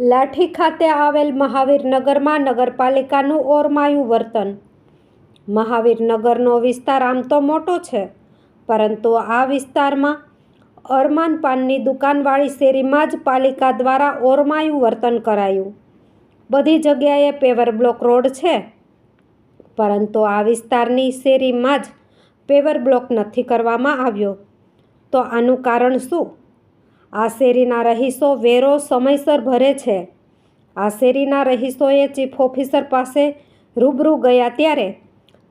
લાઠી ખાતે આવેલ મહાવીરનગરમાં નગરપાલિકાનું ઓરમાયું વર્તન. મહાવીરનગરનો વિસ્તાર આમ તો મોટો છે, પરંતુ આ વિસ્તારમાં અરમાન પાનની દુકાનવાળી શેરીમાં જ પાલિકા દ્વારા ઓરમાયું વર્તન કરાયું. બધી જગ્યાએ પેવર બ્લોક રોડ છે, પરંતુ આ વિસ્તારની શેરીમાં જ પેવર બ્લોક નથી કરવામાં આવ્યો. તો આનું કારણ શું? આ શેરીના રહીશો વેરો સમયસર ભરે છે. આ શેરીના રહીશોએ ચીફ ઓફિસર પાસે રૂબરૂ ગયા ત્યારે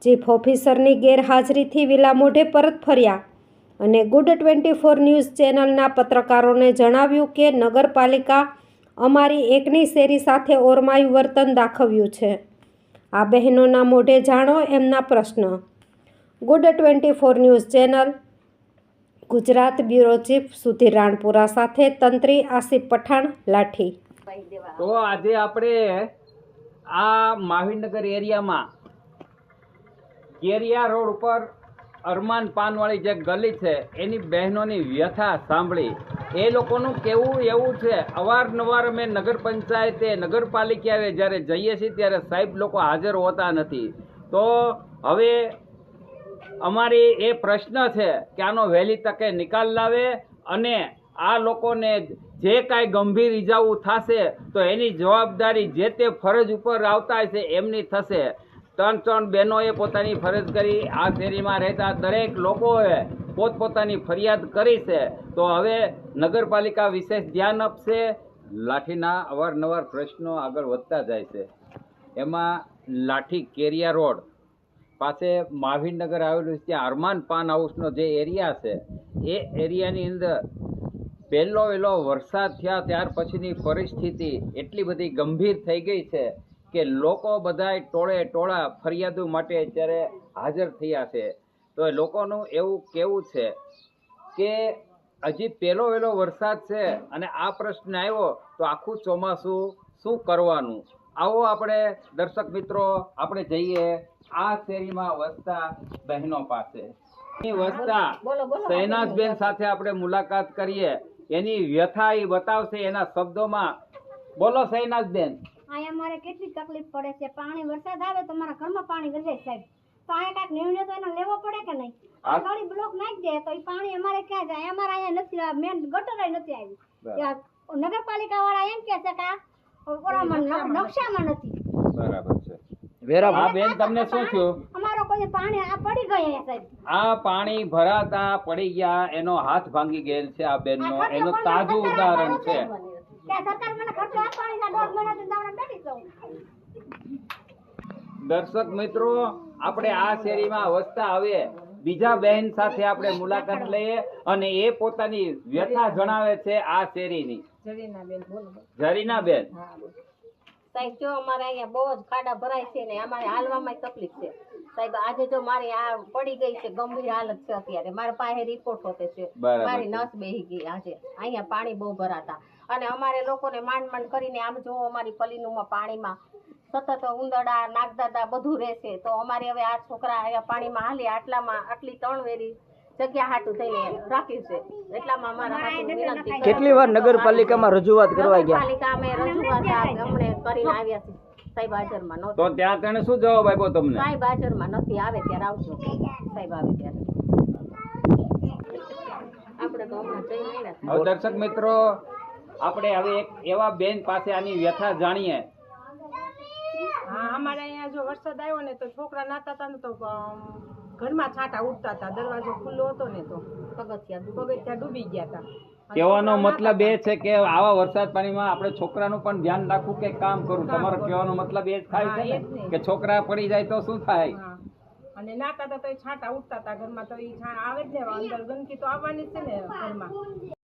ચીફ ઓફિસરની ગેરહાજરીથી વિલા મોઢે પરત ફર્યા અને ગુડ ટ્વેન્ટી ફોર ન્યૂઝ ચેનલના પત્રકારોને જણાવ્યું કે નગરપાલિકા અમારી એકની શેરી સાથે ઓરમાયું વર્તન દાખવ્યું છે. આ બહેનોના મોઢે જાણો એમના પ્રશ્ન. Good twenty four news channel Gujarat bureau chief Sudhir Ranpura સાથે તંત્રી આસિફ પઠાણ લાઠી. તો આજે આપણે આ મહાવીરનગર એરિયામાં કેરિયા રોડ ઉપર અરમાન પાનવાળી જે ગલી છે, એની બહેનોની વ્યથા સાંભળી. એ લોકોનું કેવું એવું છે, અવારનવાર અમે નગર પંચાયતે, નગરપાલિકાએ જ્યારે જઈએ છીએ ત્યારે સાહેબ લોકો હાજર હોતા નથી. તો હવે અમારી એ પ્રશ્ન છે કે આનો વહેલી તકે નિકાલ લાવે અને આ લોકોને જે કાંઈ ગંભીર ઈજાઓ થશે તો એની જવાબદારી જે તે ફરજ ઉપર આવતા હશે એમની થશે. ત્રણ ત્રણ બહેનોએ પોતાની ફરજ કરી આ શેરીમાં રહેતા દરેક લોકોએ પોતપોતાની ફરિયાદ કરી છે. તો હવે નગરપાલિકા વિશેષ ધ્યાન આપશે. લાઠીના અવારનવાર પ્રશ્નો આગળ વધતા જાય છે. એમાં લાઠી કેરિયા રોડ પાસે મહાવીરનગર આવેલું છે, ત્યાં અરમાન પાન હાઉસનો જે એરિયા છે, એ એરિયાની અંદર પહેલો વહેલો વરસાદ થયા ત્યાર પછીની પરિસ્થિતિ એટલી બધી ગંભીર થઈ ગઈ છે કે લોકો બધાય ટોળે ટોળા ફરિયાદો માટે અત્યારે હાજર થયા છે. તો એ લોકોનું એવું કેવું છે કે હજી પહેલો વહેલો વરસાદ છે અને આ પ્રશ્ન આવ્યો તો આખું ચોમાસું શું કરવાનું? આવો આપણે દર્શક મિત્રો, આપણે જઈએ આ શેરીમાં વસતા બહેનો પાસે. વસતા શહેનાજબેન સાથે આપણે મુલાકાત કરીએ. એની વ્યથા એ બતાવશે એના શબ્દોમાં. બોલો શહેનાજબેન અહીંયા મારે કેટલી તકલીફ પડે છે. પાણી વરસાદ આવે તો મારા ઘરમાં પાણી ગઈ સાહેબ. તો અહીંયા કાંઈક નિર્ણય તો એનો લેવો પડે કે નહીં? ગળી બ્લોક નાખી દે તો એ પાણી અમારે ક્યાં જાય? અમારે અહીંયા નથી મેન ગટર નથી આવી. નગરપાલિકા વાળા એમ કે છે કે નકશામાં નથી. બરાબર. છે હા બેન તમને શું થયું? અમારો કોઈ પાણી આ પડી ગયા સાહેબ. આ પાણી ભરાતા પડી ગયા એનો હાથ ભાંગી ગયેલ છે આ બેનનો. એનું તાજું ઉદાહરણ છે. કે સરકાર મને ખર્ચો આપવાની છે દોઢ મહિનાથી તમને બેઠી છું. દર્શક મિત્રો આપણે આ શેરીમાં વસતા હવે બીજા બહેન સાથે આપણે મુલાકાત લઈએ અને એ પોતાની વ્યથા જણાવે છે આ શેરીની. જરીના બેન સાહેબ જો અમારે અહીંયા બહુ જ ખાડા ભરાય છે ને અમારે હાલવામાં તકલીફ છે. સાહેબ આજે જો મારી આ પડી ગઈ છે ગંભીર હાલત છે અત્યારે. મારા પાસે રિપોર્ટ હોતે છે. મારી નસ બેહી ગઈ આજે. અહીંયા પાણી બહુ ભરાતા. અને અમારે લોકોને માંડ માંડ કરીને આમ જો અમારી પલીનુમાં પાણીમાં સતત ઉંદડા નાગદાદા બધું રહેશે. તો અમારે હવે આ છોકરા અહીંયા પાણીમાં હાલી આટલામાં આટલી ત્રણ વેરી જગ્યા હાટું થઈને રાખ્યું છે. એટલામાં અમારા હાટું વિનંતી કેટલી વાર નગરપાલિકામાં રજૂઆત કરવા ગયા? નગરપાલિકા અમે રજૂઆત આ કરીને આવ્યા છીએ. સાહેબ હાજરમાં નહોતા. તો ત્યાં તેને શું જવાબ આપ્યો તમને? સાહેબ હાજરમાં નથી. આવે ત્યારે આવજો. સાહેબ આવે ત્યારે. આપણે તો હમણાં જઈને આવ્યા હવે દર્શક મિત્રો આપણે હવે એક એવા બેન પાસે આની વ્યથા જાણીએ. હા અમારે અહીંયા જો વરસાદ આવ્યો ને તો છોકરા નાતા હતા ને તો ઘરમાં છાંટા ઉડતા હતા દરવાજો ખુલ્લો હતો ને તો પગથિયા પગથિયા ડૂબી ગયા હતા. કહેવાનો મતલબ એ છે કે આવા વરસાદ પાણીમાં આપણે છોકરાનું પણ ધ્યાન રાખવું કે કામ કરવું? તમારો કહેવાનો મતલબ એ જ થાય છે. કે છોકરા પડી જાય તો શું થાય? અને નાતા હતા તો છાંટા ઉડતા હતા ઘરમાં તો એ છાં આવે જ ને અંદર ગંદકી તો આવવાની જ છે ને ઘરમાં.